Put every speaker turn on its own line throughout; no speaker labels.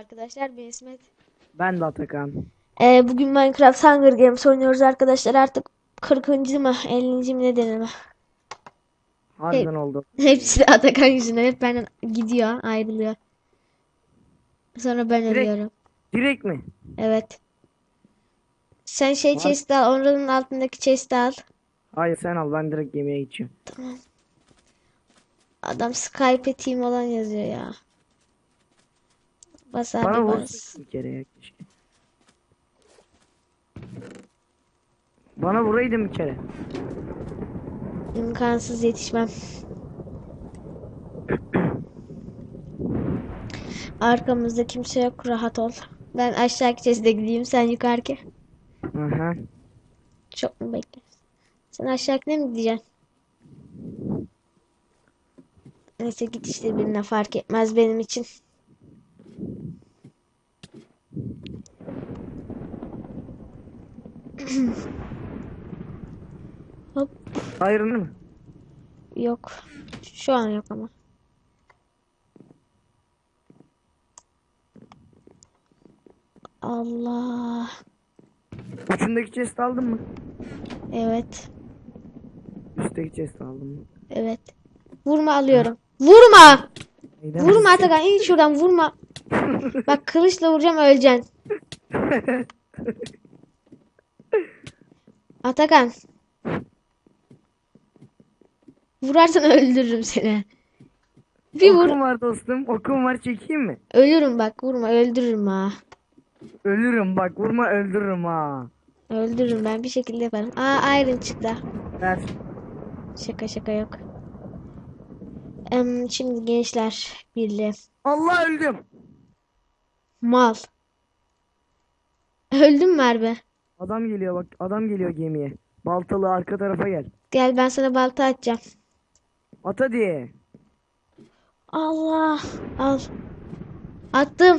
arkadaşlar. Ben İsmet.
Ben de Atakan.
Ee, bugün Minecraft Hunger Games oynuyoruz arkadaşlar. Artık 40. mı 50. mi ne denir?
Harbiden oldu.
Hepsi de Atakan yüzünden. Hep benden gidiyor, ayrılıyor. Sonra ben
Direkt-
ölüyorum.
Direkt mi?
Evet. Sen şey
Var.
chest al. Onların altındaki chest al.
Hayır sen al ben direkt yemeğe geçiyorum.
Adam Skype team olan yazıyor ya. Bas abi
Bana
bas.
bir kere ya keşke. Bana vuraydın bir kere.
İmkansız yetişmem. Arkamızda kimse yok. Rahat ol. Ben aşağıki chest'e gideyim. Sen yukarıki.
Aha.
Çok mu beklersin? Sen aşağıkine mi gideceksin? Neyse git işte birine fark etmez benim için. Hop
Ayrılır mı?
yok. Şu an yok ama. Allah.
Ucundaki chest aldın mı?
Evet.
Üstteki chest aldın mı?
Evet. Vurma alıyorum. Vurma!
Neyden
Vurma Atakan in şuradan vurma. Bak kılıçla vuracağım öleceksin. Atakan. Vurarsan öldürürüm seni. Bir vur.
Okum var dostum. Okum var çekeyim mi?
Ölürüm bak vurma öldürürüm ha.
Ölürüm bak vurma öldürürüm ha.
Öldürürüm ben bir şekilde yaparım. Aa iron çıktı.
Ver.
Şaka şaka yok. Em, şimdi gençler birliği.
Allah öldüm.
Mal. Öldün mü harbi?
Adam geliyor bak adam geliyor gemiye. Baltalı arka tarafa gel.
Gel ben sana balta atacağım.
At hadi.
Allah. Al. Attım.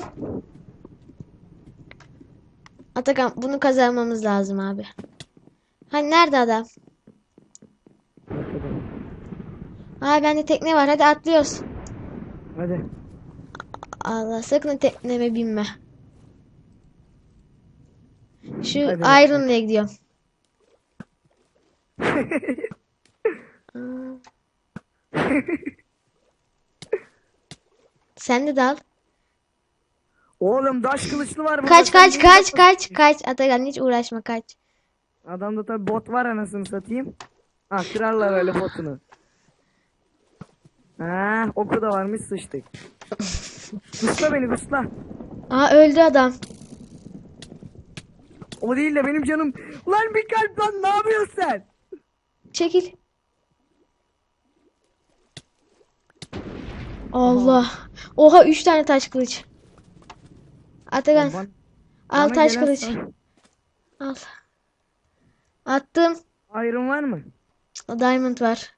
Atakan bunu kazanmamız lazım abi. Hani nerede adam? Aa bende tekne var. Hadi atlıyoruz.
Hadi.
Allah sakın tekneme binme. Şu
Hadi bakalım.
Iron'la gidiyorum. Sen de dal.
Oğlum daş kılıçlı var.
Kaç kaç kaç kaç kaç. Atakan hiç uğraşma kaç.
Adamda tabi bot var anasını satayım. Ha kırarlar öyle botunu. Ha oku da varmış sıçtık. Gusla beni gusla.
Aa öldü adam.
O değil de benim canım. Lan bir kalp lan ne yapıyorsun sen?
Çekil. Allah. Oha 3 tane taş kılıç. Atakan
Aman,
al
bana
taş
gelen
kılıç. Al. Attım.
Iron var mı?
O diamond var.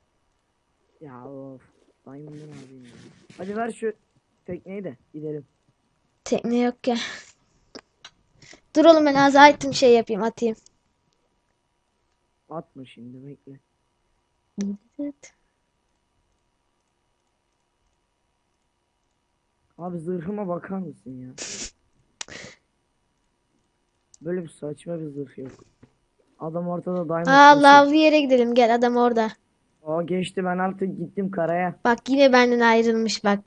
Ya of. Diamond'ın abiyim ya. Hadi ver şu tekneyi de gidelim.
Tekne yok ya. Dur oğlum ben az item şey yapayım atayım.
Atma şimdi bekle.
Evet.
Abi zırhıma bakar mısın ya? Böyle bir saçma bir zırh yok. Adam ortada diamond
Aa lavlı yere gidelim gel adam orada.
O geçti ben artık gittim karaya.
Bak yine benden ayrılmış bak.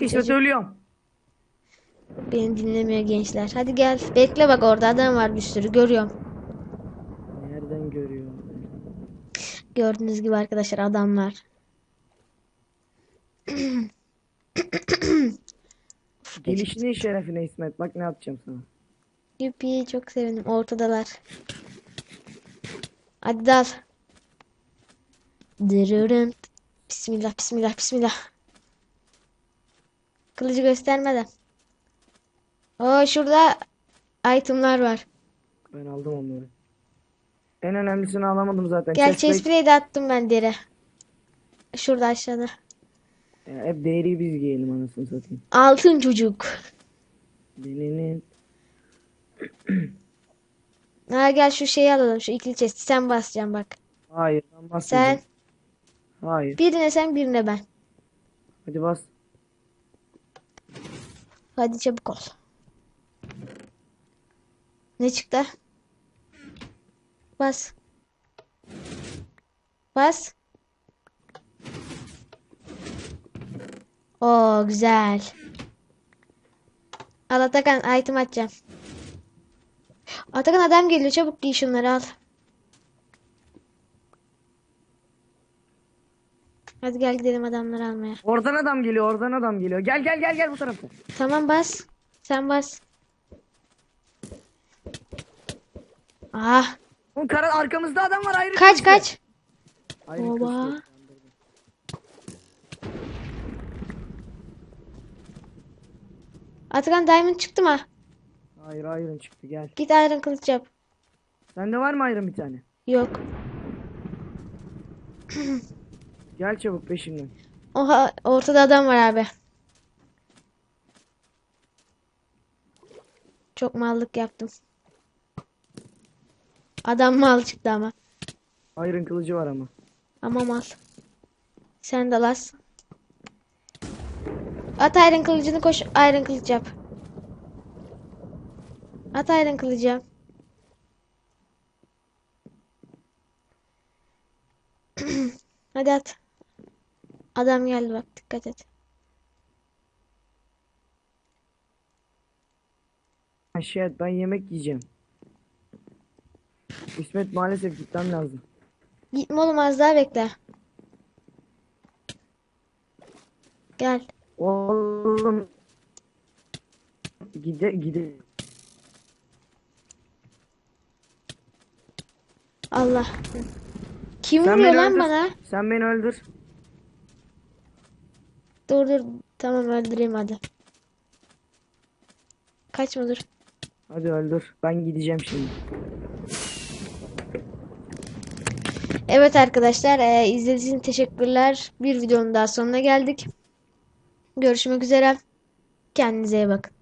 İşte söylüyorum.
Beni dinlemiyor gençler. Hadi gel. Bekle bak orada adam var bir sürü görüyorum.
Nereden görüyor?
Gördüğünüz gibi arkadaşlar adamlar.
Gelişinin şerefine İsmet. Bak ne yapacağım sana.
Yuppie çok sevindim. Ortadalar. Hadi dal. Dırırın. Bismillah bismillah bismillah. Kılıcı göstermeden. Oo şurada itemlar var.
Ben aldım onları. En önemlisini alamadım zaten.
Gel
Chest plate-
chest plate attım ben deri. Şurada aşağıda.
Ya hep değeri biz giyelim anasını satayım.
Altın çocuk.
Dilinin.
Ha gel şu şeyi alalım. Şu ikili chest. Sen basacaksın bak.
Hayır ben basmayacağım.
Sen
Hayır.
birine sen birine ben.
Hadi bas.
Hadi çabuk ol. Ne çıktı? Bas. Bas. Oo güzel. Al Atakan item atacağım. Atakan adam geliyor çabuk giy şunları al. Hadi gel gidelim adamları almaya.
Oradan adam geliyor, oradan adam geliyor. Gel gel gel gel bu tarafa.
Tamam bas. Sen bas. Ah
Oğlum kara arkamızda adam var ayrı.
kaç kaç.
Ayrı kılıçlı.
Atakan diamond çıktı mı?
Hayır iron çıktı gel.
Git iron kılıç yap.
Sende var mı iron bir tane?
Yok.
Gel çabuk peşimden.
Oha ortada adam var abi. Çok mallık yaptım. Adam mal çıktı ama.
Iron kılıcı var ama.
Ama mal. Sen de las. At iron kılıcını koş iron kılıç yap. At iron kılıcı. Hadi at. Adam geldi bak dikkat et.
Shit ben yemek yiyeceğim. İsmet maalesef gitmem lazım.
Gitme oğlum az daha bekle. Gel.
Oğlum. Gide gide.
Allah. Kim
Sen
vuruyor
beni
lan
öldür.
bana?
Sen beni öldür.
Dur dur. Tamam öldüreyim hadi. Kaçma dur.
Hadi öldür. Ben gideceğim şimdi.
Evet arkadaşlar e, izlediğiniz için teşekkürler. Bir videonun daha sonuna geldik. Görüşmek üzere. Kendinize iyi bakın.